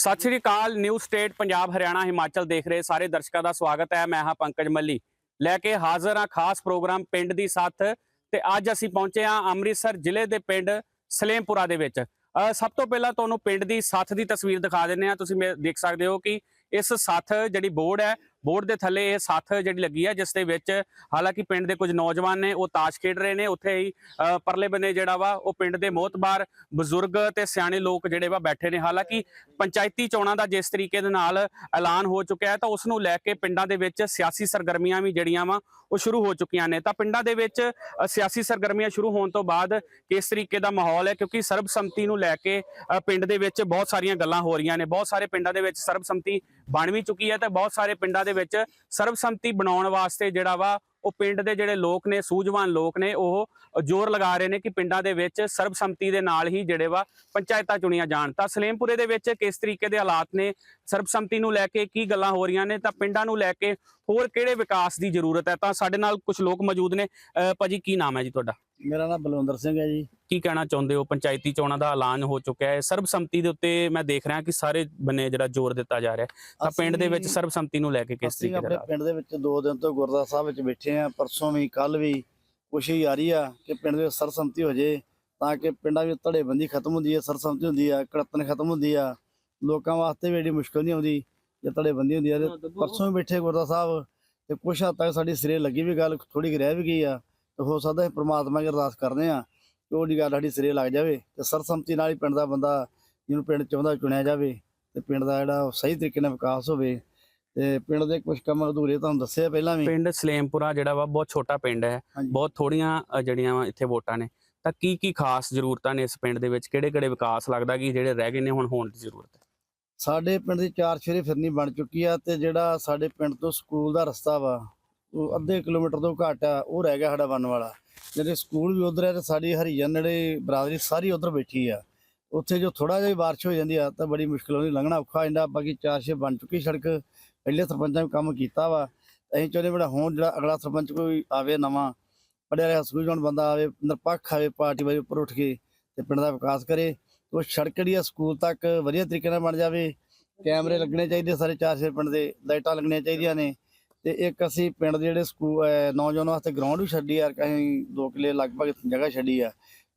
ਸਤਿ ਸ਼੍ਰੀ ਅਕਾਲ ਨਿਊ ਸਟੇਟ ਪੰਜਾਬ, ਹਰਿਆਣਾ, ਹਿਮਾਚਲ ਦੇਖ ਰਹੇ ਸਾਰੇ ਦਰਸ਼ਕਾਂ ਦਾ ਸਵਾਗਤ ਹੈ। ਮੈਂ ਹਾਂ ਪੰਕਜ ਮੱਲੀ। ਲੈ ਕੇ ਹਾਜ਼ਰ ਹਾਂ ਖਾਸ ਪ੍ਰੋਗਰਾਮ ਪਿੰਡ ਦੀ ਸੱਥ ਤੇ ਅੱਜ ਅਸੀਂ ਪਹੁੰਚੇ ਹਾਂ ਅੰਮ੍ਰਿਤਸਰ ਜ਼ਿਲ੍ਹੇ ਦੇ ਪਿੰਡ ਸਲੇਮਪੁਰਾ ਦੇ ਵਿੱਚ। ਸਭ ਤੋਂ ਪਹਿਲਾਂ ਤੁਹਾਨੂੰ ਪਿੰਡ ਦੀ ਸੱਥ ਦੀ ਤਸਵੀਰ ਦਿਖਾ ਦਿੰਦੇ ਹਾਂ। ਤੁਸੀਂ ਮੇ- ਦੇਖ ਸਕਦੇ ਹੋ ਕਿ ਇਸ ਸੱਥ ਜਿਹੜੀ ਬੋਰਡ ਹੈ ਬੋਰਡ ਦੇ ਥੱਲੇ ਇਹ ਸੱਥ ਜਿਹੜੀ ਲੱਗੀ ਹੈ ਜਿਸ ਦੇ ਵਿੱਚ ਹਾਲਾਂਕਿ ਪਿੰਡ ਦੇ ਕੁਝ ਨੌਜਵਾਨ ਨੇ ਉਹ ਤਾਸ਼ ਖੇਡ ਰਹੇ ਨੇ। ਉੱਥੇ ਹੀ ਅ, ਪਰਲੇ ਬੰਨੇ ਜਿਹੜਾ ਵਾ ਉਹ ਪਿੰਡ ਦੇ ਮੋਹਤਬਾਰ ਬਜ਼ੁਰਗ ਤੇ ਸਿਆਣੇ ਲੋਕ ਜਿਹੜੇ ਵਾ ਬੈਠੇ ਨੇ। ਹਾਲਾਂਕਿ ਪੰਚਾਇਤੀ ਚੋਣਾਂ ਦਾ ਜਿਸ ਤਰੀਕੇ ਦੇ ਨਾਲ ਐਲਾਨ ਹੋ ਚੁੱਕਿਆ ਹੈ ਤਾਂ ਉਸ ਨੂੰ ਲੈ ਕੇ ਪਿੰਡਾਂ ਦੇ ਵਿੱਚ ਸਿਆਸੀ ਸਰਗਰਮੀਆਂ ਵੀ ਜਿਹੜੀਆਂ ਵਾ ਉਹ ਸ਼ੁਰੂ ਹੋ ਚੁੱਕੀਆਂ ਨੇ। ਤਾਂ ਪਿੰਡਾਂ ਦੇ ਵਿੱਚ ਸਿਆਸੀ ਸਰਗਰਮੀਆਂ ਸ਼ੁਰੂ ਹੋਣ ਤੋਂ ਬਾਅਦ ਕਿਸ ਤਰੀਕੇ ਦਾ ਮਾਹੌਲ ਹੈ? ਕਿਉਂਕਿ ਸਰਬਸੰਮਤੀ ਨੂੰ ਲੈ ਕੇ ਪਿੰਡ ਦੇ ਵਿੱਚ ਬਹੁਤ ਸਾਰੀਆਂ ਗੱਲਾਂ ਹੋ ਰਹੀਆਂ ਨੇ। ਬਹੁਤ ਸਾਰੇ ਪਿੰਡਾਂ ਦੇ ਵਿੱਚ ਸਰਬਸੰਮਤੀ ਬਣ ਵੀ ਚੁੱਕੀ ਹੈ ਤੇ ਬਹੁਤ ਸਾਰੇ ਪਿੰਡਾਂ ਦੇ ਵਿੱਚ ਸਰਬਸੰਮਤੀ ਬਣਾਉਣ ਵਾਸਤੇ ਜਿਹੜਾ ਵਾ ਉਹ ਪਿੰਡ ਦੇ ਜਿਹੜੇ ਲੋਕ ਨੇ, ਸੂਝਵਾਨ ਲੋਕ ਨੇ, ਉਹ ਜ਼ੋਰ ਲਗਾ ਰਹੇ ਨੇ ਕਿ ਪਿੰਡਾਂ ਦੇ ਵਿੱਚ ਸਰਬਸੰਮਤੀ ਦੇ ਨਾਲ ਹੀ ਜਿਹੜੇ ਵਾ ਪੰਚਾਇਤਾਂ ਚੁਣੀਆਂ ਜਾਣ। ਤਾਂ ਸਲੇਮਪੁਰੇ ਦੇ ਵਿੱਚ ਕਿਸ ਤਰੀਕੇ ਦੇ ਹਾਲਾਤ ਨੇ, ਸਰਬਸੰਮਤੀ ਨੂੰ ਲੈ ਕੇ ਕੀ ਗੱਲਾਂ ਹੋ ਰਹੀਆਂ ਨੇ, ਤਾਂ ਪਿੰਡਾਂ ਨੂੰ ਲੈ ਕੇ ਹੋਰ ਕਿਹੜੇ ਵਿਕਾਸ ਦੀ ਜ਼ਰੂਰਤ ਹੈ? ਤਾਂ ਸਾਡੇ ਨਾਲ ਕੁਝ ਲੋਕ ਮੌਜੂਦ ਨੇ। ਅਹ ਭਾਜੀ, ਕੀ ਨਾਮ ਹੈ ਜੀ ਤੁਹਾਡਾ? ਮੇਰਾ ਨਾਮ ਬਲਵੰਦਰ ਸਿੰਘ ਹੈ ਜੀ। ਕੀ ਕਹਿਣਾ ਚਾਹੁੰਦੇ ਹੋ? ਪੰਚਾਇਤੀ ਚੋਣਾਂ ਦਾ ਐਲਾਨ ਹੋ ਚੁੱਕਿਆ ਹੈ। ਸਰਬਸੰਮਤੀ ਦੇ ਉੱਤੇ ਮੈਂ ਦੇਖ ਰਿਹਾ ਕਿ ਸਾਰੇ ਬੰਨੇ ਜਿਹੜਾ ਜ਼ੋਰ ਦਿੱਤਾ ਜਾ ਰਿਹਾ ਹੈ। ਤਾਂ ਪਿੰਡ ਦੇ ਵਿੱਚ ਸਰਬਸੰਮਤੀ ਨੂੰ ਲੈ ਕੇ ਕਿਸ ਤਰੀਕੇ ਦੇ ਆਪਣੇ ਪਿੰਡ ਦੇ ਵਿੱਚ ਦੋ ਦਿਨ ਤੋਂ ਗੁਰਦੁਆਰਾ ਸਾਹਿਬ ਵਿੱਚ ਬੈਠੇ ਆ ਪਰਸੋਂ ਵੀ ਕੱਲ ਵੀ ਕੋਸ਼ਿਸ਼ ਆ ਰਹੀ ਆ ਕਿ ਪਿੰਡ ਦੇ ਵਿੱਚ ਸਰਸੰਮਤੀ ਹੋ ਜੇ ਤਾਂ ਕਿ ਪਿੰਡਾਂ ਵਿੱਚ ਧੜੇਬੰਦੀ ਖਤਮ ਹੁੰਦੀ ਹੈ ਸਰਸੰਮਤੀ ਹੁੰਦੀ ਆ ਕੜਤਨ ਖਤਮ ਹੁੰਦੀ ਆ। ਲੋਕਾਂ ਵਾਸਤੇ ਵੀ ਏਡੀ ਮੁਸ਼ਕਲ ਨਹੀਂ ਆਉਂਦੀ ਜੇ ਧੜੇਬੰਦੀ ਹੁੰਦੀ ਆ। ਪਰਸੋਂ ਵੀ ਬੈਠੇ ਗੁਰਦੁਆਰਾ ਸਾਹਿਬ ਤੇ ਕੁਛ ਹੱਦ ਤੱਕ ਸਾਡੀ ਸਿਰੇ ਲੱਗੀ ਵੀ ਗੱਲ ਥੋੜੀ ਰਹਿ ਵੀ ਗਈ ਆ। ਹੋ ਸਕਦਾ ਹੈ ਪ੍ਰਮਾਤਮਾ ਅੱਗੇ ਅਰਦਾਸ ਕਰਦੇ ਆ ਕਿ ਉਹਦੀ ਗੱਲ ਸਾਡੀ ਸਿਰੇ ਲੱਗ ਜਾਵੇ ਤੇ ਸਰਸੰਮਤੀ ਨਾਲ ਹੀ ਪਿੰਡ ਦਾ ਬੰਦਾ ਜਿਹਨੂੰ ਪਿੰਡ ਚਾਹੁੰਦਾ ਚੁਣਿਆ ਜਾਵੇ ਤੇ ਪਿੰਡ ਦਾ ਜਿਹੜਾ ਉਹ ਸਹੀ ਤਰੀਕੇ ਨਾਲ ਵਿਕਾਸ ਹੋਵੇ ਤੇ ਪਿੰਡ ਦੇ ਕੁਝ ਕੰਮ ਅਧੂਰੇ ਤੁਹਾਨੂੰ ਦੱਸਿਆ ਪਹਿਲਾਂ ਵੀ। ਪਿੰਡ ਸਲੇਮਪੁਰਾ ਜਿਹੜਾ ਵਾ ਬਹੁਤ ਛੋਟਾ ਪਿੰਡ ਹੈ। ਬਹੁਤ ਥੋੜੀਆਂ ਜਿਹੜੀਆਂ ਵਾ ਇੱਥੇ ਵੋਟਾਂ ਨੇ। ਤਾਂ ਕੀ ਕੀ ਖਾਸ ਜ਼ਰੂਰਤਾਂ ਨੇ ਇਸ ਪਿੰਡ ਦੇ ਵਿੱਚ? ਕਿਹੜੇ ਕਿਹੜੇ ਵਿਕਾਸ ਲੱਗਦਾ ਕਿ ਜਿਹੜੇ ਰਹਿ ਗਏ ਨੇ ਹੁਣ ਹੋਣ ਦੀ ਜ਼ਰੂਰਤ ਹੈ? ਸਾਡੇ ਪਿੰਡ ਦੀ ਚਾਰ ਸ਼ੇਰੇ ਫਿਰਨੀ ਬਣ ਚੁੱਕੀ ਆ ਤੇ ਜਿਹੜਾ ਸਾਡੇ ਪਿੰਡ ਤੋਂ ਸਕੂਲ ਦਾ ਰਸਤਾ ਵਾ ਉਹ ਅੱਧੇ ਕਿਲੋਮੀਟਰ ਤੋਂ ਘੱਟ ਆ, ਉਹ ਰਹਿ ਗਿਆ ਸਾਡਾ ਬਣਨ ਵਾਲਾ। ਜਿਹੜੇ ਸਕੂਲ ਵੀ ਉਧਰ ਹੈ ਤੇ ਸਾਡੀ ਹਰੀਜਨ ਨੇੜੇ ਬਰਾਦਰੀ ਸਾਰੀ ਉਧਰ ਬੈਠੀ ਆ। ਉੱਥੇ ਜੋ ਥੋੜਾ ਜਿਹਾ ਬਾਰਿਸ਼ ਹੋ ਜਾਂਦੀ ਆ ਤਾਂ ਬੜੀ ਮੁਸ਼ਕਲ ਹੁੰਦੀ ਲੰਘਣਾ ਔਖਾ ਹੋ ਜਾਂਦਾ। ਬਾਕੀ ਚਾਰ ਛੇ ਬਣ ਚੁੱਕੀ ਸੜਕ, ਪਹਿਲੇ ਸਰਪੰਚਾਂ ਨੇ ਕੰਮ ਕੀਤਾ ਵਾ। ਅਸੀਂ ਚਾਹੁੰਦੇ ਬੜਾ ਹੁਣ ਜਿਹੜਾ ਅਗਲਾ ਸਰਪੰਚ ਕੋਈ ਆਵੇ ਨਵਾਂ ਪੜਿਆ ਲਿਆ ਸੂਝਵਾਨ ਬੰਦਾ ਆਵੇ, ਨਿਰਪੱਖ ਆਵੇ, ਪਾਰਟੀ ਵਾਲੇ ਉੱਪਰ ਉੱਠ ਕੇ ਤੇ ਪਿੰਡ ਦਾ ਵਿਕਾਸ ਕਰੇ। ਉਹ ਸੜਕ ਜਿਹੜੀ ਆ ਸਕੂਲ ਤੱਕ ਵਧੀਆ ਤਰੀਕੇ ਨਾਲ ਬਣ ਜਾਵੇ। ਕੈਮਰੇ ਲੱਗਣੇ ਚਾਹੀਦੇ ਸਾਰੇ ਚਾਰ ਛੇ ਪਿੰਡ ਦੇ, ਲਾਈਟਾਂ ਲੱਗਣੀਆਂ ਚਾਹੀਦੀਆਂ ਨੇ। ਤੇ ਇੱਕ ਅਸੀਂ ਪਿੰਡ ਦੇ ਜਿਹੜੇ ਸਕੂਲ ਨੌਜਵਾਨਾਂ ਵਾਸਤੇ ਗਰਾਊਂਡ ਵੀ ਛੱਡੀ ਆ ਅਸੀਂ 2 ਕਿੱਲੇ ਲਗਭਗ ਜਗ੍ਹਾ ਛੱਡੀ ਆ।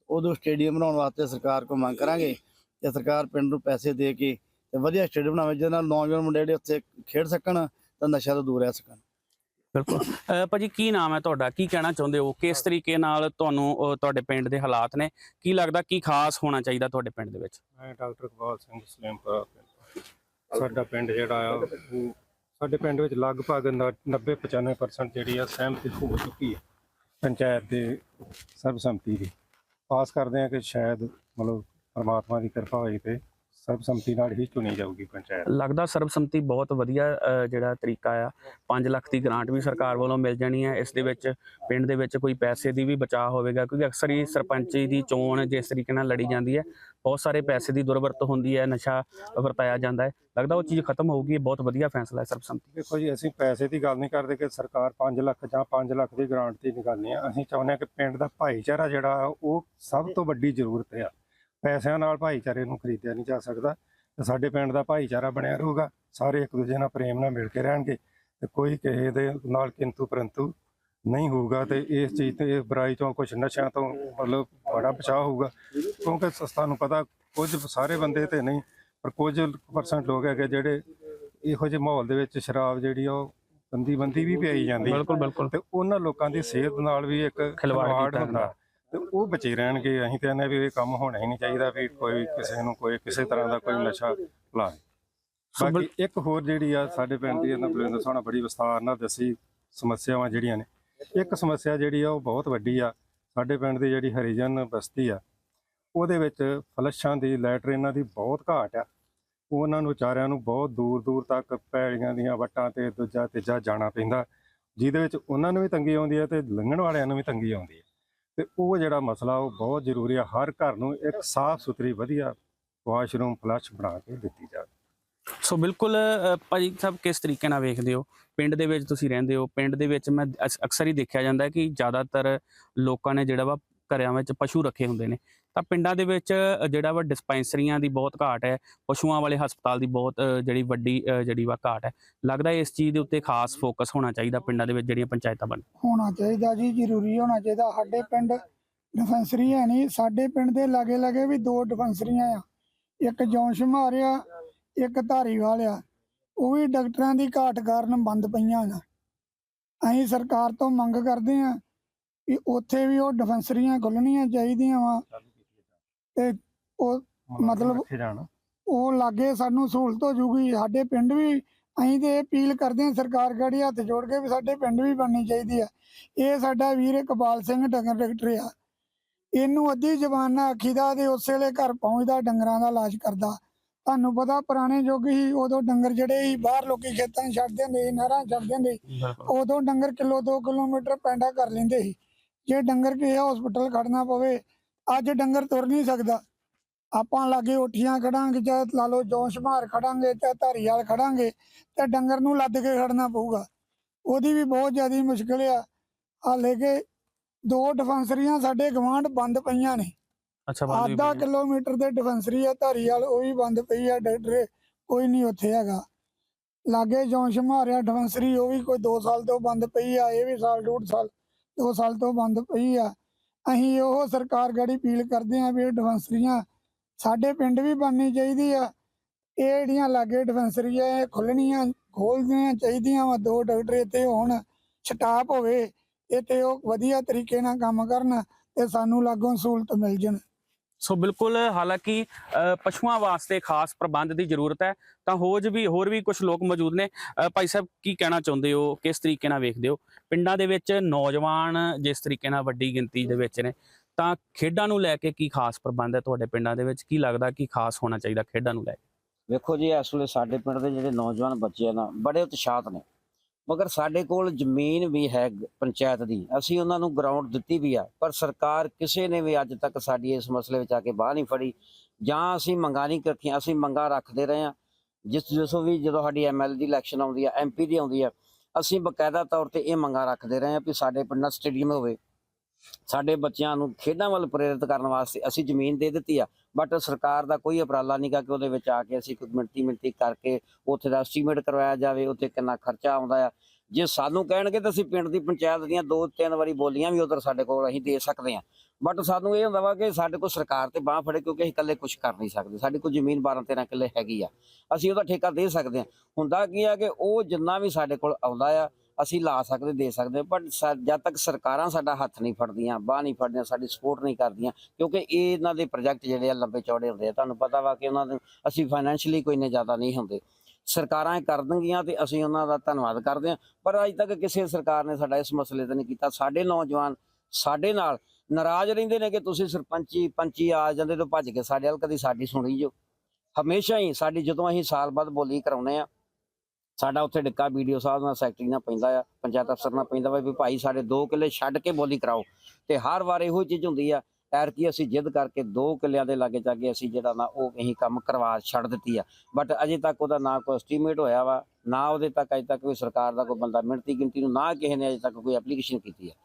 ਉਦੋਂ ਸਟੇਡੀਅਮ ਬਣਾਉਣ ਵਾਸਤੇ ਸਰਕਾਰ ਕੋਲ ਮੰਗ ਕਰਾਂਗੇ ਤੇ ਸਰਕਾਰ ਪਿੰਡ ਨੂੰ ਪੈਸੇ ਦੇ ਕੇ ਤੇ ਵਧੀਆ ਸਟੇਡੀਅਮ ਬਣਾਵੇ ਜਿਹਦੇ ਨਾਲ ਨੌਜਵਾਨ ਮੁੰਡੇ ਜਿਹੜੇ ਉੱਥੇ ਖੇਡ ਸਕਣ ਤੇ ਨਸ਼ਾ ਤੋਂ ਦੂਰ ਰਹਿ ਸਕਣ। ਬਿਲਕੁਲ। ਭਾਜੀ ਕੀ ਨਾਮ ਹੈ ਤੁਹਾਡਾ? ਕੀ ਕਹਿਣਾ ਚਾਹੁੰਦੇ ਹੋ? ਕਿਸ ਤਰੀਕੇ ਨਾਲ ਤੁਹਾਨੂੰ ਤੁਹਾਡੇ ਪਿੰਡ ਦੇ ਹਾਲਾਤ ਨੇ? ਕੀ ਲੱਗਦਾ ਕੀ ਖਾਸ ਹੋਣਾ ਚਾਹੀਦਾ ਤੁਹਾਡੇ ਪਿੰਡ ਦੇ ਵਿੱਚ? ਮੈਂ ਡਾਕਟਰ ਇਕਬਾਲ ਸਿੰਘ ਸਲੇਮਪੁਰਾ ਸਾਡਾ ਪਿੰਡ ਜਿਹੜਾ ਆ ਉਹ ਸਾਡੇ ਪਿੰਡ ਵਿੱਚ ਲਗਭਗ 90-95% ਜਿਹੜੀ ਆ ਸਹਿਮਤੀ ਹੋ ਚੁੱਕੀ ਹੈ ਪੰਚਾਇਤ ਦੇ ਸਰਬਸੰਮਤੀ ਦੀ। ਆਸ ਕਰਦੇ ਹਾਂ ਕਿ ਸ਼ਾਇਦ ਮਤਲਬ ਪਰਮਾਤਮਾ ਦੀ ਕਿਰਪਾ ਹੋਈ ਤੇ ਸਰਬਸੰਮਤੀ ਨਾਲ ਹੀ ਚੁਣੀ ਜਾਊਗੀ ਪੰਚਾਇਤ। ਲੱਗਦਾ ਸਰਬਸੰਮਤੀ ਬਹੁਤ ਵਧੀਆ ਅ, ਜਿਹੜਾ ਤਰੀਕਾ ਆ। 5 ਲੱਖ ਦੀ ਗ੍ਰਾਂਟ ਵੀ ਸਰਕਾਰ ਵੱਲੋਂ ਮਿਲ ਜਾਣੀ ਹੈ। ਇਸ ਦੇ ਵਿੱਚ ਪਿੰਡ ਦੇ ਵਿੱਚ ਕੋਈ ਪੈਸੇ ਦੀ ਵੀ ਬਚਾਅ ਹੋਵੇਗਾ ਕਿਉਂਕਿ ਅਕਸਰ ਹੀ ਸਰਪੰਚੀ ਦੀ ਚੋਣ ਜਿਸ ਤਰੀਕੇ ਨਾਲ ਲੜੀ ਜਾਂਦੀ ਹੈ ਬਹੁਤ ਸਾਰੇ ਪੈਸੇ ਦੀ ਦੁਰਵਰਤ ਹੁੰਦੀ ਹੈ ਨਸ਼ਾ ਵਰਤਾਇਆ ਜਾਂਦਾ ਹੈ। ਲੱਗਦਾ ਉਹ ਚੀਜ਼ ਖਤਮ ਹੋਊਗੀ ਇਹ ਬਹੁਤ ਵਧੀਆ ਫੈਸਲਾ ਹੈ ਸਰਬਸੰਮਤੀ। ਦੇਖੋ ਜੀ ਅਸੀਂ ਪੈਸੇ ਦੀ ਗੱਲ ਨਹੀਂ ਕਰਦੇ ਕਿ ਸਰਕਾਰ 5 ਲੱਖ ਜਾਂ 5 ਲੱਖ ਦੀ ਗ੍ਰਾਂਟ ਦੀ ਨਿਕਾਲਣੀ ਆ ਅਸੀਂ ਚਾਹੁੰਦੇ ਹਾਂ ਕਿ ਪਿੰਡ ਦਾ ਭਾਈਚਾਰਾ ਜਿਹੜਾ ਆ, ਉਹ ਸਭ ਤੋਂ ਵੱਡੀ ਜ਼ਰੂਰਤ ਆ। ਪੈਸਿਆਂ ਨਾਲ ਭਾਈਚਾਰੇ ਨੂੰ ਖਰੀਦਿਆ ਨਹੀਂ ਜਾ ਸਕਦਾ। ਤੇ ਸਾਡੇ ਪਿੰਡ ਦਾ ਭਾਈਚਾਰਾ ਬਣਿਆ ਰਹੂਗਾ। ਸਾਰੇ ਇੱਕ ਦੂਜੇ ਨਾਲ ਪ੍ਰੇਮ ਨਾਲ ਮਿਲ ਕੇ ਰਹਿਣਗੇ। ਤੇ ਕੋਈ ਕਿਸੇ ਦੇ ਨਾਲ ਕਿੰਤੂ ਪਰੰਤੂ ਨਹੀਂ ਹੋਊਗਾ ਤੇ ਇਸ ਚੀਜ਼ ਤੇ ਇਸ ਬੁਰਾਈ ਤੋਂ ਕੁਝ ਨਸ਼ਿਆਂ ਤੋਂ ਮਤਲਬ ਬੜਾ ਬਚਾਅ ਹੋਊਗਾ। ਕਿਉਂਕਿ ਸ- ਤੁਹਾਨੂੰ ਪਤਾ ਕੁਝ ਸਾਰੇ ਬੰਦੇ ਤੇ ਨਹੀਂ ਪਰ ਕੁਝ ਪਰਸੈਂਟ ਲੋਕ ਹੈਗੇ ਜਿਹੜੇ ਇਹੋ ਜਿਹੇ ਮਾਹੌਲ ਦੇ ਵਿੱਚ ਸ਼ਰਾਬ ਜਿਹੜੀ ਉਹ ਬੰਦੀ ਬੰਦੀ ਵੀ ਪਿਆਈ ਜਾਂਦੀ ਬਿਲਕੁਲ ਬਿਲਕੁਲ। ਤੇ ਉਹਨਾਂ ਲੋਕਾਂ ਦੀ ਸਿਹਤ ਨਾਲ ਵੀ ਇੱਕ ਖਿਲਵਾੜ ਹੁੰਦਾ। ਤੇ ਉਹ ਬਚੇ ਰਹਿਣਗੇ ਅਸੀਂ ਤੇ ਕਹਿੰਦੇ ਵੀ ਇਹ ਕੰਮ ਹੋਣਾ ਹੀ ਨਹੀਂ ਚਾਹੀਦਾ ਵੀ ਕੋਈ ਕਿਸੇ ਨੂੰ ਕੋਈ ਕਿਸੇ ਤਰ੍ਹਾਂ ਦਾ ਕੋਈ ਨਸ਼ਾ ਲਾਏ ਬਾਕੀ ਇੱਕ ਹੋਰ ਜਿਹੜੀ ਆ ਸਾਡੇ ਪਿੰਡ ਦੀ ਇਹਨਾਂ ਬਲਵਿੰਦਰ ਸੋਹਣਾ ਬੜੀ ਵਿਸਥਾਰ ਨਾਲ ਦੱਸੀ ਸਮੱਸਿਆਵਾਂ ਜਿਹੜੀਆਂ ਨੇ। ਇੱਕ ਸਮੱਸਿਆ ਜਿਹੜੀ ਆ ਉਹ ਬਹੁਤ ਵੱਡੀ ਆ ਸਾਡੇ ਪਿੰਡ ਦੀ ਜਿਹੜੀ ਹਰੀਜਨ ਬਸਤੀ ਆ ਉਹਦੇ ਵਿੱਚ ਫਲਸ਼ਾਂ ਦੀ ਲੈਟਰਿਨਾਂ ਦੀ ਬਹੁਤ ਘਾਟ ਆ। ਉਹਨਾਂ ਨੂੰ ਵਿਚਾਰਿਆਂ ਨੂੰ ਬਹੁਤ ਦੂਰ ਦੂਰ ਤੱਕ ਪੈੜੀਆਂ ਦੀਆਂ ਵੱਟਾਂ ਤੇ ਦੂਜਾ ਤੀਜਾ ਜਾਣਾ ਪੈਂਦਾ ਜਿਹਦੇ ਵਿੱਚ ਉਹਨਾਂ ਨੂੰ ਵੀ ਤੰਗੀ ਆਉਂਦੀ ਹੈ ਤੇ ਲੰਘਣ ਵਾਲਿਆਂ ਨੂੰ ਵੀ ਤੰਗੀ ਆਉਂਦੀ ਹੈ ਤੇ ਉਹ ਜਿਹੜਾ ਮਸਲਾ ਉਹ ਬਹੁਤ ਜ਼ਰੂਰੀ ਆ ਹਰ ਘਰ ਨੂੰ ਇੱਕ ਸਾਫ਼ ਸੁਥਰੀ ਵਧੀਆ ਵਾਸ਼ਰੂਮ ਫਲਸ਼ ਬਣਾ ਕੇ ਦਿੱਤੀ ਜਾਵੇ। ਸੋ ਬਿਲਕੁਲ ਅ, ਭਾਜੀ ਸਾਹਿਬ ਕਿਸ ਤਰੀਕੇ ਨਾਲ ਵੇਖਦੇ ਹੋ? ਪਿੰਡ ਦੇ ਵਿੱਚ ਤੁਸੀਂ ਰਹਿੰਦੇ ਹੋ ਪਿੰਡ ਦੇ ਵਿੱਚ ਮੈਂ ਅਕਸਰ ਹੀ ਦੇਖਿਆ ਜਾਂਦਾ ਕਿ ਜ਼ਿਆਦਾਤਰ ਲੋਕਾਂ ਨੇ ਜਿਹੜਾ ਵਾ ਘਰਿਆਂ ਵਿੱਚ ਪਸ਼ੂ ਰੱਖੇ ਹੁੰਦੇ ਨੇ। ਤਾਂ ਪਿੰਡਾਂ ਦੇ ਵਿੱਚ ਜਿਹੜਾ ਵਾ ਡਿਸਪੈਂਸਰੀਆਂ ਦੀ ਬਹੁਤ ਘਾਟ ਹੈ, ਪਸ਼ੂਆਂ ਵਾਲੇ ਹਸਪਤਾਲ ਦੀ ਬਹੁਤ ਜਿਹੜੀ ਵੱਡੀ ਜਿਹੜੀ ਵਾ ਘਾਟ ਹੈ, ਲੱਗਦਾ ਇਸ ਚੀਜ਼ ਦੇ ਉੱਤੇ ਖਾਸ ਫੋਕਸ ਹੋਣਾ ਚਾਹੀਦਾ ਪਿੰਡਾਂ ਦੇ ਵਿੱਚ ਜਿਹੜੀਆਂ ਪੰਚਾਇਤਾਂ ਬਣ ਹੋਣਾ ਚਾਹੀਦਾ ਜੀ, ਜ਼ਰੂਰੀ ਹੋਣਾ ਚਾਹੀਦਾ। ਸਾਡੇ ਪਿੰਡ ਡਿਫੈਂਸਰੀ ਹੈ ਨਹੀਂ, ਸਾਡੇ ਪਿੰਡ ਦੇ ਲਾਗੇ ਲਾਗੇ ਵੀ ਦੋ ਡਿਸਪੈਂਸਰੀਆਂ ਆ। ਇੱਕ ਜੌਨ ਸ਼ਮਾਰ ਆ, ਇੱਕ ਧਾਰੀਵਾਲ ਆ। ਉਹ ਵੀ ਡਾਕਟਰਾਂ ਦੀ ਘਾਟ ਕਾਰਨ ਬੰਦ ਪਈਆਂ ਆ ਅਸੀਂ ਸਰਕਾਰ ਤੋਂ ਮੰਗ ਕਰਦੇ ਆ ਕਿ ਉੱਥੇ ਵੀ ਉਹ ਡਿਫੈਂਸਰੀਆਂ ਖੁੱਲਣੀਆਂ ਚਾਹੀਦੀਆਂ ਵਾ। ਤੇ ਉਹ ਮਤਲਬ- ਜਾਣ? ਉਹ ਲਾਗੇ ਸਾਨੂੰ ਸਹੂਲਤ ਹੋ ਜੂਗੀ। ਸਾਡੇ ਪਿੰਡ ਵੀ ਅਸੀਂ ਤੇ ਅਪੀਲ ਕਰਦੇ ਹਾਂ ਸਰਕਾਰ ਗੜੀ ਹੱਥ ਜੋੜ ਕੇ ਵੀ ਸਾਡੇ ਪਿੰਡ ਵੀ ਬਣਨੀ ਚਾਹੀਦੀ ਆ। ਇਹ ਸਾਡਾ ਵੀਰ ਇਕਬਾਲ ਸਿੰਘ ਡੰਗਰ ਡਾਕਟਰ ਆ। ਇਹਨੂੰ ਅੱਧੀ ਜ਼ਬਾਨ ਨਾਲ ਆਖੀਦਾ ਤੇ ਉਸੇ ਵੇਲੇ ਘਰ ਪਹੁੰਚਦਾ ਡੰਗਰਾਂ ਦਾ ਇਲਾਜ ਕਰਦਾ। ਤੁਹਾਨੂੰ ਪਤਾ ਪੁਰਾਣੇ ਯੁੱਗ ਸੀ ਉਦੋਂ ਡੰਗਰ ਜਿਹੜੇ ਸੀ ਬਾਹਰ ਲੋਕੀ ਖੇਤਾਂ 'ਚ ਛੱਡ ਦਿੰਦੇ ਸੀ ਨਹਿਰਾਂ 'ਚ ਛੱਡ ਦਿੰਦੇ ਸੀ। ਉਦੋਂ ਡੰਗਰ ਕਿਲੋ 2 ਕਿਲੋਮੀਟਰ ਪੈਂਡਾ ਕਰ ਲੈਂਦੇ ਸੀ। ਜੇ ਡੰਗਰ ਕਿਸੇ ਹਸਪੀਟਲ ਖੜਨਾ ਪਵੇ ਅੱਜ ਡੰਗਰ ਤੁਰ ਨਹੀਂ ਸਕਦਾ। ਆਪਾਂ ਲਾਗੇ ਉਠੀਆਂ ਖੜਾਂਗੇ ਚਾਹੇ ਲਾ ਲਓ ਜੌਂਸ਼ ਮਾਰ ਖੜਾਂਗੇ ਚਾਹੇ ਧਾਰੀਵਾਲ ਖੜਾਂਗੇ ਤੇ ਡੰਗਰ ਨੂੰ ਲੱਦ ਕੇ ਖੜਨਾ ਪਊਗਾ। ਉਹਦੀ ਵੀ ਬਹੁਤ ਜ਼ਿਆਦਾ ਮੁਸ਼ਕਲ ਆ। ਹਾਲੇ ਕਿ ਦੋ ਡਿਫੈਂਸਰੀਆਂ ਸਾਡੇ ਗਵਾਂਢ ਬੰਦ ਪਈਆਂ ਨੇ। ਅੱਛਾ ਬੰਦ ਆਧਾ। ਕਿਲੋਮੀਟਰ ਦੇ ਡਿਫੈਂਸਰੀ ਆ ਧਾਰੀਵਾਲ ਉਹ ਵੀ ਬੰਦ ਪਈ ਆ ਡਾਕਟਰ ਕੋਈ ਨਹੀਂ ਉੱਥੇ ਹੈਗਾ। ਲਾਗੇ ਜੌਂਸ਼ ਮਾਰਿਆ ਡਿਫੈਂਸਰੀ ਉਹ ਵੀ ਕੋਈ 2 ਸਾਲ ਤੋਂ ਬੰਦ ਪਈ ਆ ਇਹ ਵੀ ਸਾਲ ਡੂਢ ਸਾਲ 2 ਸਾਲ ਤੋਂ ਬੰਦ ਪਈ ਆ। ਅਸੀਂ ਉਹ ਸਰਕਾਰ ਗੜੀ ਅਪੀਲ ਕਰਦੇ ਹਾਂ ਵੀ ਇਹ ਡਿਫੈਂਸਰੀਆਂ ਸਾਡੇ ਪਿੰਡ ਵੀ ਬਣਨੀ ਚਾਹੀਦੀ ਆ। ਇਹ ਜਿਹੜੀਆਂ ਲਾਗੇ ਡਿਫੈਂਸਰੀਆਂ ਇਹ ਖੁੱਲਣੀਆਂ ਖੋਲਣੀਆਂ ਚਾਹੀਦੀਆਂ ਵਾ, ਦੋ ਡਾਕਟਰ ਇੱਥੇ ਹੋਣ, ਸਟਾਫ ਹੋਵੇ, ਇੱਥੇ ਉਹ ਵਧੀਆ ਤਰੀਕੇ ਨਾਲ ਕੰਮ ਕਰਨ ਤੇ ਸਾਨੂੰ ਲਾਗੋਂ ਸਹੂਲਤ ਮਿਲ ਜਾਣ। ਸੋ ਬਿਲਕੁਲ, ਹਾਲਾਂਕਿ ਪਸ਼ੂਆਂ ਵਾਸਤੇ ਖਾਸ ਪ੍ਰਬੰਧ ਦੀ ਜ਼ਰੂਰਤ ਹੈ, ਤਾਂ ਹੋਰ ਵੀ ਹੋਰ ਵੀ ਕੁਝ ਲੋਕ ਮੌਜੂਦ ਨੇ। ਭਾਈ ਸਾਹਿਬ, ਕੀ ਕਹਿਣਾ ਚਾਹੁੰਦੇ ਹੋ? ਕਿਸ ਤਰੀਕੇ ਨਾਲ ਵੇਖਦੇ ਹੋ? ਪਿੰਡਾਂ ਦੇ ਵਿੱਚ ਨੌਜਵਾਨ ਜਿਸ ਤਰੀਕੇ ਨਾਲ ਵੱਡੀ ਗਿਣਤੀ ਦੇ ਵਿੱਚ ਨੇ, ਤਾਂ ਖੇਡਾਂ ਨੂੰ ਲੈ ਕੇ ਕੀ ਖਾਸ ਪ੍ਰਬੰਧ ਹੈ ਤੁਹਾਡੇ ਪਿੰਡਾਂ ਦੇ ਵਿੱਚ? ਕੀ ਲੱਗਦਾ ਕੀ ਖਾਸ ਹੋਣਾ ਚਾਹੀਦਾ ਖੇਡਾਂ ਨੂੰ ਲੈ ਕੇ? ਵੇਖੋ ਜੀ, ਇਸ ਵੇਲੇ ਸਾਡੇ ਪਿੰਡ ਦੇ ਜਿਹੜੇ ਨੌਜਵਾਨ ਬੱਚੇ ਆ ਨਾ, ਬੜੇ ਉਤਸ਼ਾਹਤ ਨੇ। ਮਗਰ ਸਾਡੇ ਕੋਲ ਜ਼ਮੀਨ ਵੀ ਹੈ ਪੰਚਾਇਤ ਦੀ। ਅਸੀਂ ਉਹਨਾਂ ਨੂੰ ਗਰਾਊਂਡ ਦਿੱਤੀ ਵੀ ਆ, ਪਰ ਸਰਕਾਰ ਕਿਸੇ ਨੇ ਵੀ ਅੱਜ ਤੱਕ ਸਾਡੀ ਇਸ ਮਸਲੇ ਵਿੱਚ ਆ ਕੇ ਬਾਹ ਨਹੀਂ ਫੜੀ। ਜਾਂ ਅਸੀਂ ਮੰਗਾਂ ਨਹੀਂ ਰੱਖੀਆਂ, ਅਸੀਂ ਮੰਗਾਂ ਰੱਖਦੇ ਰਹੇ ਆ ਜਿਸ ਜਿਸੋ ਵੀ ਜਦੋਂ ਸਾਡੀ ਐਮਐਲ ਦੀ ਇਲੈਕਸ਼ਨ ਆਉਂਦੀ ਆ ਐਮਪੀ ਦੀ ਆਉਂਦੀ ਆ, ਅਸੀਂ ਬਕਾਇਦਾ ਤੌਰ ਤੇ ਇਹ ਮੰਗਾਂ ਰੱਖਦੇ ਰਹੇ ਆ ਕਿ ਸਾਡੇ ਪਿੰਡਾਂ ਸਟੇਡੀਅਮ ਹੋਵੇ। ਸਾਡੇ ਬੱਚਿਆਂ ਨੂੰ ਖੇਡਾਂ ਵੱਲ ਪ੍ਰੇਰਿਤ ਕਰਨ ਵਾਸਤੇ ਅਸੀਂ ਜ਼ਮੀਨ ਦੇ ਦਿੱਤੀ ਆ। ਬਟ ਸਰਕਾਰ ਦਾ ਕੋਈ ਉਪਰਾਲਾ ਨਹੀਂ ਗਾ ਕਿ ਉਹਦੇ ਵਿੱਚ ਆ ਕੇ ਅਸੀਂ ਕੋਈ ਮਿੰਟੀ ਮਿੰਟੀ ਕਰਕੇ ਉੱਥੇ ਦਾ ਐਸਟੀਮੇਟ ਕਰਵਾਇਆ ਜਾਵੇ, ਉੱਥੇ ਕਿੰਨਾ ਖਰਚਾ ਆਉਂਦਾ ਆ। ਜੇ ਸਾਨੂੰ ਕਹਿਣਗੇ ਤਾਂ ਅਸੀਂ ਪਿੰਡ ਦੀ ਪੰਚਾਇਤ ਦੀਆਂ ਦੋ ਤਿੰਨ ਵਾਰੀ ਬੋਲੀਆਂ ਵੀ ਉਧਰ ਸਾਡੇ ਕੋਲ ਅਸੀਂ ਦੇ ਸਕਦੇ ਹਾਂ। ਬਟ ਸਾਨੂੰ ਇਹ ਹੁੰਦਾ ਵਾ ਕਿ ਸਾਡੇ ਕੋਲ ਸਰਕਾਰ ਤੇ ਬਾਹ ਫੜੇ ਕਿਉਂਕਿ ਅਸੀਂ ਇਕੱਲੇ ਕੁਝ ਕਰ ਨਹੀਂ ਸਕਦੇ। ਸਾਡੇ ਕੋਲ ਜ਼ਮੀਨ 12 13 ਕਿੱਲੇ ਹੈਗੀ ਆ। ਅਸੀਂ ਉਹਦਾ ਠੇਕਾ ਦੇ ਸਕਦੇ ਹਾਂ। ਹੁੰਦਾ ਕੀ ਆ ਕਿ ਉਹ ਜਿੰਨਾ ਵੀ ਸਾਡੇ ਕੋਲ ਆਉਂਦਾ ਆ ਅਸੀਂ ਲਾ ਸਕਦੇ, ਦੇ ਸਕਦੇ ਬਟ ਜਦ ਤੱਕ ਸਰਕਾਰਾਂ ਸਾਡਾ ਹੱਥ ਨਹੀਂ ਫੜਦੀਆਂ, ਬਾਹ ਨਹੀਂ ਫੜਦੀਆਂ, ਸਾਡੀ ਸਪੋਰਟ ਨਹੀਂ ਕਰਦੀਆਂ, ਕਿਉਂਕਿ ਇਹ ਇਹਨਾਂ ਦੇ ਪ੍ਰੋਜੈਕਟ ਜਿਹੜੇ ਆ ਲੰਬੇ ਚੌੜੇ ਹੁੰਦੇ ਆ, ਤੁਹਾਨੂੰ ਪਤਾ ਵਾ ਕਿ ਉਹਨਾਂ ਦੇ, ਅਸੀਂ ਫਾਈਨੈਂਸ਼ੀਅਲੀ ਕੋਈ ਇੰਨੇ ਜ਼ਿਆਦਾ ਨਹੀਂ ਹੁੰਦੇ। ਸਰਕਾਰਾਂ ਇਹ ਕਰ ਦੇਣਗੀਆਂ ਤੇ ਅਸੀਂ ਉਹਨਾਂ ਦਾ ਧੰਨਵਾਦ ਕਰਦੇ ਹਾਂ, ਪਰ ਅੱਜ ਤੱਕ ਕਿਸੇ ਸਰਕਾਰ ਨੇ ਸਾਡਾ ਇਸ ਮਸਲੇ ਤੇ ਨਹੀਂ ਕੀਤਾ। ਸਾਡੇ ਨੌਜਵਾਨ ਸਾਡੇ ਨਾਲ ਨਾਰਾਜ਼ ਰਹਿੰਦੇ ਨੇ ਕਿ ਤੁਸੀਂ ਸਰਪੰਚੀ, ਪੰਚੀ ਆ ਜਾਂਦੇ ਤੋਂ ਭੱਜ ਕੇ ਸਾਡੇ ਵੱਲ ਕਦੀ ਸਾਡੀ ਸੁਣੀ ਜੋ ਹਮੇਸ਼ਾ ਹੀ ਸਾਡੀ, ਜਦੋਂ ਅਸੀਂ ਸਾਲ ਬਾਅਦ ਬੋਲੀ ਕਰਾਉਨੇ ਆ ਸਾਡਾ ਉੱਥੇ ਡਿੱਕਾ ਵੀਡੀਓ ਸਾਹਿਬ ਨਾਲ ਸੈਕਟਰੀ ਨਾਲ ਪੈਂਦਾ ਆ, ਪੰਚਾਇਤ ਅਫਸਰ ਨਾਲ ਪੈਂਦਾ ਵਾ ਵੀ ਭਾਈ ਸਾਡੇ 2 ਕਿੱਲੇ ਛੱਡ ਕੇ ਬੋਲੀ ਕਰਾਓ। ਤੇ ਹਰ ਵਾਰ ਇਹੋ ਚੀਜ਼ ਹੁੰਦੀ ਆ ਐਰ ਕੀ ਅਸੀਂ ਜਿੱਦ ਕਰਕੇ 2 ਕਿੱਲਿਆਂ ਦੇ ਲਾਗੇ ਜਾ ਕੇ ਅਸੀਂ ਜਿਹੜਾ ਨਾ ਉਹ ਇਹੀ ਕੰਮ ਕਰਵਾ ਛੱਡ ਦਿੱਤੀ ਆ। ਬਟ ਅਜੇ ਤੱਕ ਉਹਦਾ ਨਾ ਕੋਈ ਐਸਟੀਮੇਟ ਹੋਇਆ ਵਾ, ਨਾ ਉਹਦੇ ਤੱਕ ਅਜੇ ਤੱਕ ਕੋਈ ਸਰਕਾਰ ਦਾ ਕੋਈ ਬੰਦਾ ਮਿਣਤੀ ਗਿਣਤੀ ਨੂੰ ਨਾ ਕਿਸੇ ਨੇ ਅਜੇ ਤੱਕ ਕੋਈ ਐਪਲੀਕੇਸ਼ਨ ਕੀਤੀ ਹੈ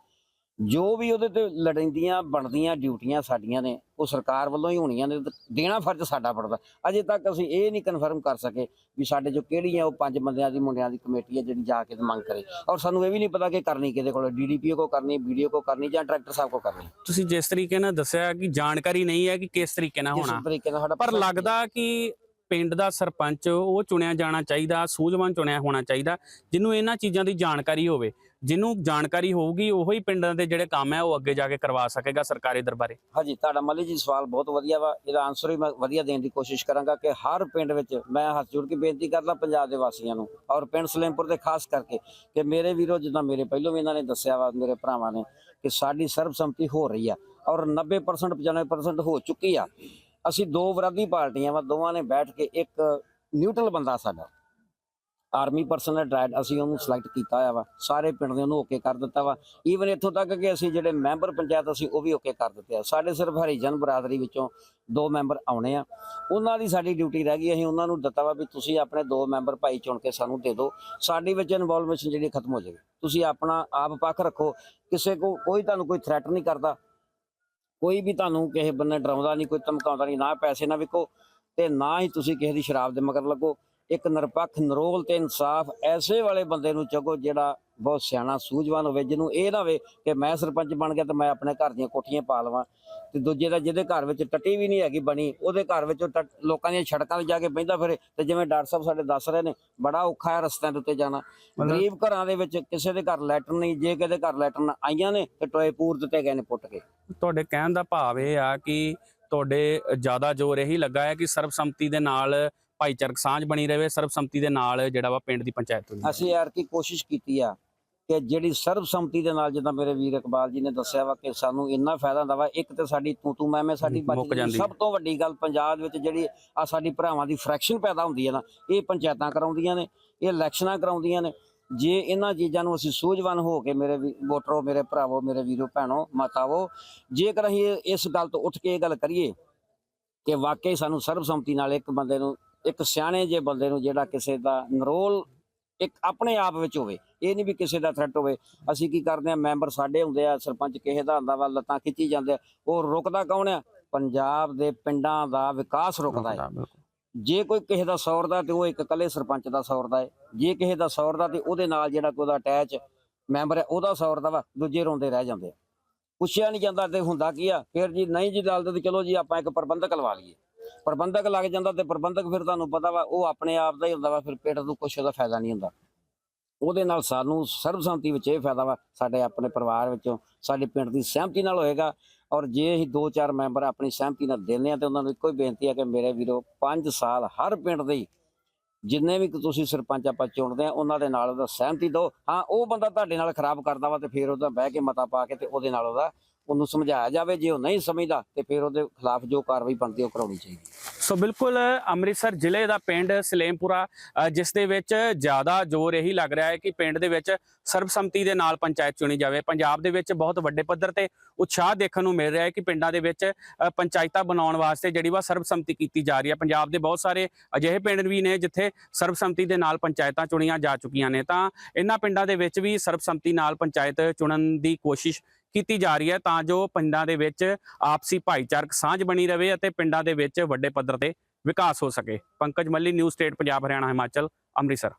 ਜੋ ਵੀ ਉਹਦੇ ਤੇ ਲੜਿੰਦੀਆਂ ਬਣਦੀਆਂ ਡਿਊਟੀਆਂ ਸਾਡੀਆਂ ਨੇ ਉਹ ਸਰਕਾਰ ਵੱਲੋਂ ਹੀ ਹੋਣੀਆਂ ਨੇ ਦੇਣਾ ਫਰਜ਼ ਸਾਡਾ ਪੜਦਾ ਅਜੇ ਤੱਕ ਅਸੀਂ ਇਹ ਨਹੀਂ ਕਨਫਰਮ ਕਰ ਸਕੇ ਵੀ ਸਾਡੇ ਜੋ ਕਿਹੜੀ ਹੈ ਉਹ ਪੰਜ ਬੰਦਿਆਂ ਦੀ ਮੁੰਡਿਆਂ ਦੀ ਕਮੇਟੀ ਹੈ ਜਿਹੜੀ ਜਾ ਕੇ ਮੰਗ ਕਰੇ। ਔਰ ਸਾਨੂੰ ਇਹ ਵੀ ਨਹੀਂ ਪਤਾ ਕਿ ਕਰਨੀ ਕਿਹਦੇ ਕੋਲ ਡੀਡੀਪੀਓ ਕੋ ਕਰਨੀ ਵੀਡੀਓ ਕੋ ਕਰਨੀ ਜਾਂ ਡਾਇਰੈਕਟਰ ਸਾਹਿਬ ਕੋ ਕਰਨੀ। ਤੁਸੀਂ ਜਿਸ ਤਰੀਕੇ ਨਾਲ ਦੱਸਿਆ ਕਿ ਜਾਣਕਾਰੀ ਨਹੀਂ ਹੈ ਕਿ ਕਿਸ ਤਰੀਕੇ ਨਾਲ ਹੋਣਾ। ਤਰੀਕੇ ਨਾਲ ਸਾਡਾ ਪਰ ਲੱਗਦਾ ਕਿ ਪਿੰਡ ਦਾ ਸਰਪੰਚ ਉਹ ਚੁਣਿਆ ਜਾਣਾ ਚਾਹੀਦਾ ਸੂਝਵਾਨ ਚੁਣਿਆ ਹੋਣਾ ਚਾਹੀਦਾ ਜਿਹਨੂੰ ਇਹਨਾਂ ਚੀਜ਼ਾਂ ਦੀ ਜਾਣਕਾਰੀ ਹੋਵੇ। ਜਿਹਨੂੰ ਜਾਣਕਾਰੀ ਹੋਊਗੀ, ਉਹੀ ਪਿੰਡਾਂ ਦੇ ਜਿਹੜੇ ਕੰਮ ਹੈ, ਉਹ ਅੱਗੇ ਜਾ ਕੇ ਕਰਵਾ ਸਕੇਗਾ ਸਰਕਾਰੀ ਦਰਬਾਰੇ। ਹਾਂਜੀ, ਤੁਹਾਡਾ ਮੱਲੀ ਜੀ ਸਵਾਲ ਬਹੁਤ ਵਧੀਆ ਵਾ। ਇਹਦਾ ਆਨਸਰ ਵੀ ਮੈਂ ਵਧੀਆ ਦੇਣ ਦੀ ਕੋਸ਼ਿਸ਼ ਕਰਾਂਗਾ ਕਿ ਹਰ ਪਿੰਡ ਵਿੱਚ ਮੈਂ ਹੱਥ ਜੋੜ ਕੇ ਬੇਨਤੀ ਕਰਦਾ ਪੰਜਾਬ ਦੇ ਵਾਸੀਆਂ ਨੂੰ ਔਰ ਪਿੰਡ ਸਲੇਮਪੁਰ ਦੇ ਖਾਸ ਕਰਕੇ ਕਿ ਮੇਰੇ ਵੀਰੋ, ਜਿੱਦਾਂ ਮੇਰੇ ਪਹਿਲੋਂ ਵੀ ਇਹਨਾਂ ਨੇ ਦੱਸਿਆ ਵਾ, ਮੇਰੇ ਭਰਾਵਾਂ ਨੇ, ਕਿ ਸਾਡੀ ਸਰਬਸੰਮਤੀ ਹੋ ਰਹੀ ਆ ਔਰ 90% 95% ਹੋ ਚੁੱਕੀ ਆ। ਅਸੀਂ ਦੋ ਵਿਰੋਧੀ ਪਾਰਟੀਆਂ ਵਾ, ਦੋਵਾਂ ਨੇ ਬੈਠ ਕੇ ਇੱਕ ਨਿਊਟਰਲ ਬੰਦਾ ਸਾਡਾ। ਆਰਮੀ ਪਰਸਨ ਰਿਟਾਇਰਡ ਅਸੀਂ ਉਹਨੂੰ ਸਿਲੈਕਟ ਕੀਤਾ ਹੋਇਆ ਵਾ। ਸਾਰੇ ਪਿੰਡ ਦੇ ਉਹਨੂੰ ਓਕੇ ਕਰ ਦਿੱਤਾ ਵਾ। ਈਵਨ ਇੱਥੋਂ ਤੱਕ ਕਿ ਅਸੀਂ ਜਿਹੜੇ ਮੈਂਬਰ ਪੰਚਾਇਤ ਅਸੀਂ ਉਹ ਵੀ ਓਕੇ ਕਰ ਦਿੱਤੇ ਆ। ਸਾਡੇ ਸਿਰਫ ਹਰੀਜਨ ਬਰਾਦਰੀ ਵਿੱਚੋਂ ਦੋ ਮੈਂਬਰ ਆਉਣੇ ਆ। ਉਹਨਾਂ ਦੀ ਸਾਡੀ ਡਿਊਟੀ ਰਹਿ ਗਈ। ਅਸੀਂ ਉਹਨਾਂ ਨੂੰ ਦਿੱਤਾ ਵਾ ਵੀ ਤੁਸੀਂ ਆਪਣੇ ਦੋ ਮੈਂਬਰ ਭਾਈ ਚੁਣ ਕੇ ਸਾਨੂੰ ਦੇ ਦਿਓ। ਸਾਡੀ ਵਿੱਚ ਇਨਵੋਲਵਮੈਂਟ ਜਿਹੜੀ ਖਤਮ ਹੋ ਜਾਏਗੀ। ਤੁਸੀਂ ਆਪਣਾ ਆਪ ਪੱਖ ਰੱਖੋ। ਕਿਸੇ ਕੋ ਕੋਈ ਤੁਹਾਨੂੰ ਕੋਈ ਥ੍ਰੈਟ ਨਹੀਂ ਕਰਦਾ। ਕੋਈ ਵੀ ਤੁਹਾਨੂੰ ਕਿਸੇ ਬੰਨੇ ਡਰਾਉਂਦਾ ਨਹੀਂ, ਕੋਈ ਧਮਕਾਉਂਦਾ ਨਹੀਂ, ਨਾ ਪੈਸੇ ਨਾ ਵਿਕੋ ਤੇ ਨਾ ਹੀ ਤੁਸੀਂ ਕਿਸੇ ਦੀ ਸ਼ਰਾਬ ਦੇ ਮਗਰ ਲੱਗੋ। ਇੱਕ ਨਿਰਪੱਖ ਨਰੋਲ ਤੇ ਇਨਸਾਫ ਐਸੇ ਵਾਲੇ ਬੰਦੇ ਨੂੰ ਚੱਕੋ ਜਿਹੜਾ ਬਹੁਤ ਸਿਆਣਾ ਸੂਝਵਾਨ ਹੋਵੇ ਜਿਹਨੂੰ ਇਹ ਨਾ ਹੋਵੇ ਕਿ ਮੈਂ ਸਰਪੰਚ ਬਣ ਗਿਆ ਤੇ ਮੈਂ ਆਪਣੇ ਘਰ ਦੀਆਂ ਕੋਠੀਆਂ ਪਾ ਲਵਾਂ ਤੇ ਦੂਜੇ ਦਾ ਜਿਹਦੇ ਘਰ ਵਿੱਚ ਟੱਟੀ ਵੀ ਨਹੀਂ ਹੈਗੀ ਬਣੀ ਉਹਦੇ ਘਰ ਵਿੱਚ ਲੋਕਾਂ ਦੀਆਂ ਸੜਕਾਂ 'ਤੇ ਜਾ ਕੇ ਬਹਿੰਦਾ ਫਿਰੇ ਤੇ ਜਿਵੇਂ ਡਾਕਟਰ ਸਾਹਿਬ ਸਾਡੇ ਦੱਸ ਰਹੇ ਨੇ ਬੜਾ ਔਖਾ ਹੈ ਰਸਤਿਆਂ ਦੇ ਉੱਤੇ ਜਾਣਾ। ਗਰੀਬ ਘਰਾਂ ਦੇ ਵਿੱਚ ਕਿਸੇ ਦੇ ਘਰ ਲੈਟਰ ਨਹੀਂ ਜੇ ਕਿਸੇ ਦੇ ਘਰ ਲੈਟਰ ਆਈਆਂ ਨੇ ਤੇ ਟੋਏ ਪੂਰ ਦਿੱਤੇ ਗਏ ਨੇ ਪੁੱਟ ਕੇ। ਤੁਹਾਡੇ ਕਹਿਣ ਦਾ ਭਾਵ ਇਹ ਆ ਕਿ ਤੁਹਾਡੇ ਜ਼ਿਆਦਾ ਜ਼ੋਰ ਇਹੀ ਲੱਗਾ ਹੈ ਕਿ ਸਰਬਸੰਮਤੀ ਦੇ ਨਾਲ ਭਾਈਚਾਰਕ ਸਾਂਝ ਬਣੀ ਰਹੇ ਸਰਬਸੰਮਤੀ ਦੇ ਨਾਲ ਜਿਹੜਾ ਵਾ ਪਿੰਡ ਦੀ ਪੰਚਾਇਤ ਹੋਈ ਅਸੀਂ ਯਾਰ ਕੀ ਕੋਸ਼ਿਸ਼ ਕੀਤੀ ਆ ਕਿ ਜਿਹੜੀ ਸਰਬਸੰਮਤੀ ਦੇ ਨਾਲ ਜਿੱਦਾਂ ਮੇਰੇ ਵੀਰ ਇਕਬਾਲ ਜੀ ਨੇ ਦੱਸਿਆ ਵਾ ਕਿ ਸਾਨੂੰ ਇੰਨਾ ਫਾਇਦਾ ਹੁੰਦਾ ਵਾ ਇੱਕ ਤੇ ਸਾਡੀ ਤੂੰ ਤੂੰ ਮੈਂ ਮੈਂ ਸਾਡੀ ਬਚ ਸਭ ਤੋਂ ਵੱਡੀ ਗੱਲ ਪੰਜਾਬ ਵਿੱਚ ਜਿਹੜੀ ਆ ਸਾਡੀ ਭਰਾਵਾਂ ਦੀ ਫ੍ਰੈਕਸ਼ਨ ਪੈਦਾ ਹੁੰਦੀ ਹੈ ਨਾ ਇਹ ਪੰਚਾਇਤਾਂ ਕਰਾਉਂਦੀਆਂ ਨੇ ਇਹ ਇਲੈਕਸ਼ਨਾਂ ਕਰਾਉਂਦੀਆਂ ਨੇ। ਜੇ ਇਹਨਾਂ ਚੀਜ਼ਾਂ ਨੂੰ ਅਸੀਂ ਸੂਝਵਾਨ ਹੋ ਕੇ ਮੇਰੇ ਵੀ- ਵੋਟਰੋ ਮੇਰੇ ਭਰਾਵੋ ਮੇਰੇ ਵੀਰੋ ਭੈਣੋ ਮਾਤਾਵੋ ਜੇਕਰ ਅਸੀਂ ਇਸ ਗੱਲ ਤੋਂ ਉੱਠ ਕੇ ਇਹ ਗੱਲ ਕਰੀਏ ਕਿ ਵਾਕਈ ਸਾਨੂੰ ਸਰਬਸੰਮਤੀ ਨਾਲ ਇੱਕ ਬੰਦੇ ਨੂੰ ਇੱਕ ਸਿਆਣੇ ਜੇ ਬੰਦੇ ਨੂੰ ਜਿਹੜਾ ਕਿਸੇ ਦਾ ਨਰੋਲ ਇੱਕ ਆਪਣੇ ਆਪ ਵਿੱਚ ਹੋਵੇ ਇਹ ਨਹੀਂ ਵੀ ਕਿਸੇ ਦਾ ਥ੍ਰੈਟ ਹੋਵੇ। ਅਸੀਂ ਕੀ ਕਰਦੇ ਆ ਮੈਂਬਰ ਸਾਡੇ ਹੁੰਦੇ ਆ ਸਰਪੰਚ ਕਿਸੇ ਦਾ ਹੁੰਦਾ ਵਾ ਲੱਤਾਂ ਖਿੱਚੀ ਜਾਂਦੇ ਆ ਉਹ ਰੁਕਦਾ ਕੌਣ ਆ? ਪੰਜਾਬ ਦੇ ਪਿੰਡਾਂ ਦਾ ਵਿਕਾਸ ਰੁਕਦਾ ਹੈ। ਜੇ ਕੋਈ ਕਿਸੇ ਦਾ ਸੌਰਦਾ ਤੇ ਉਹ ਇੱਕ ਇਕੱਲੇ ਸਰਪੰਚ ਦਾ ਸੌਰਦਾ ਹੈ ਜੇ ਕਿਸੇ ਦਾ ਸੌਰਦਾ ਤੇ ਉਹਦੇ ਨਾਲ ਜਿਹੜਾ ਕੋਈ ਉਹਦਾ ਅਟੈਚ ਮੈਂਬਰ ਹੈ ਉਹਦਾ ਸੌਰਦਾ ਵਾ ਦੂਜੇ ਰੋਂਦੇ ਰਹਿ ਜਾਂਦੇ ਆ। ਪੁੱਛਿਆ ਨਹੀਂ ਜਾਂਦਾ ਤੇ ਹੁੰਦਾ ਕੀ ਆ? ਫਿਰ ਜੀ ਨਹੀਂ ਜੀ ਦਲਦ ਚਲੋ ਜੀ ਆਪਾਂ ਇੱਕ ਪ੍ਰਬੰਧਕ ਲਵਾ ਲਈਏ। ਪ੍ਰਬੰਧਕ ਲੱਗ ਜਾਂਦਾ ਤੇ ਪ੍ਰਬੰਧਕ ਫਿਰ ਤੁਹਾਨੂੰ ਪਤਾ ਵਾ, ਉਹ ਆਪਣੇ ਆਪ ਦਾ ਹੀ ਹੁੰਦਾ ਵਾ, ਫਿਰ ਪਿੰਡ ਨੂੰ ਕੁਛ ਉਹਦਾ ਫਾਇਦਾ ਨਹੀਂ ਹੁੰਦਾ। ਉਹਦੇ ਨਾਲ ਸਾਨੂੰ ਸਰਬਸੰਮਤੀ ਵਿੱਚ ਇਹ ਫਾਇਦਾ ਵਾ, ਸਾਡੇ ਆਪਣੇ ਪਰਿਵਾਰ ਵਿੱਚੋਂ ਸਾਡੇ ਪਿੰਡ ਦੀ ਸਹਿਮਤੀ ਨਾਲ ਹੋਏਗਾ। ਔਰ ਜੇ ਅਸੀਂ ਦੋ ਚਾਰ ਮੈਂਬਰ ਆਪਣੀ ਸਹਿਮਤੀ ਨਾਲ ਦਿੰਦੇ ਆ ਤੇ ਉਹਨਾਂ ਨੂੰ ਇੱਕੋ ਹੀ ਬੇਨਤੀ ਆ ਕਿ ਮੇਰੇ ਵੀਰੋ 5 ਸਾਲ ਹਰ ਪਿੰਡ ਦੇ ਜਿੰਨੇ ਵੀ ਤੁਸੀਂ ਸਰਪੰਚ ਆਪਾਂ ਚੁਣਦੇ ਆ, ਉਹਨਾਂ ਦੇ ਨਾਲ ਉਹਦਾ ਸਹਿਮਤੀ ਦਿਓ। ਹਾਂ, ਉਹ ਬੰਦਾ ਤੁਹਾਡੇ ਨਾਲ ਖਰਾਬ ਕਰਦਾ ਵਾ ਤੇ ਫਿਰ ਉਹਦਾ ਬਹਿ ਕੇ ਮਤਾ ਪਾ ਕੇ ਤੇ ਉਹਦੇ ਨਾਲ ਉਹਦਾ ਉਹਨੂੰ ਸਮਝਾਇਆ ਜਾਵੇ, ਜੇ ਉਹ ਨਹੀਂ ਸਮਝਦਾ, ਤੇ ਫਿਰ ਉਹਦੇ ਖਿਲਾਫ ਜੋ ਕਾਰਵਾਈ ਬਣਦੀ ਉਹ ਕਰਾਉਣੀ ਚਾਹੀਦੀ ਸੋ ਬਿਲਕੁਲ, ਅੰਮ੍ਰਿਤਸਰ ਜ਼ਿਲ੍ਹੇ ਦਾ ਪਿੰਡ ਸਲੇਮਪੁਰਾ ਜਿਸ ਦੇ ਵਿੱਚ ਜ਼ਿਆਦਾ ਜ਼ੋਰ ਇਹੀ ਲੱਗ ਰਿਹਾ ਹੈ ਕਿ ਪਿੰਡ ਦੇ ਵਿੱਚ ਸਰਬਸੰਮਤੀ ਦੇ ਨਾਲ ਪੰਚਾਇਤ ਚੁਣੀ ਜਾਵੇ। ਪੰਜਾਬ ਦੇ ਵਿੱਚ ਬਹੁਤ ਵੱਡੇ ਪੱਧਰ ਤੇ ਉਤਸ਼ਾਹ ਦੇਖਣ ਨੂੰ ਮਿਲ ਰਿਹਾ ਹੈ ਕਿ ਪਿੰਡਾਂ ਦੇ ਵਿੱਚ ਪੰਚਾਇਤਾਂ ਬਣਾਉਣ ਵਾਸਤੇ ਜਿਹੜੀ ਵਾ ਸਰਬਸੰਮਤੀ ਕੀਤੀ ਜਾ ਰਹੀ ਹੈ। ਪੰਜਾਬ ਦੇ ਬਹੁਤ ਸਾਰੇ ਅਜਿਹੇ ਪਿੰਡ ਵੀ ਨੇ ਜਿੱਥੇ ਸਰਬਸੰਮਤੀ ਦੇ ਨਾਲ ਪੰਚਾਇਤਾਂ ਚੁਣੀਆਂ ਜਾ ਚੁੱਕੀਆਂ ਨੇ। ਤਾਂ ਇਹਨਾਂ ਪਿੰਡਾਂ ਦੇ ਵਿੱਚ ਵੀ ਸਰਬਸੰਮਤੀ ਨਾਲ ਪੰਚਾਇਤ ਚੁਣਨ ਦੀ ਕੋਸ਼ਿਸ਼ ਕੀਤੀ ਜਾ ਰਹੀ ਹੈ ਤਾਂ ਜੋ ਪਿੰਡਾਂ ਦੇ ਵਿੱਚ ਆਪਸੀ ਭਾਈਚਾਰਕ ਸਾਂਝ ਬਣੀ ਰਹੇ ਅਤੇ ਪਿੰਡਾਂ ਦੇ ਵਿੱਚ ਵੱਡੇ ਪੱਧਰ ਤੇ ਵਿਕਾਸ ਹੋ ਸਕੇ। Pankaj Malli news state Punjab, Haryana, Himachal, Amritsar.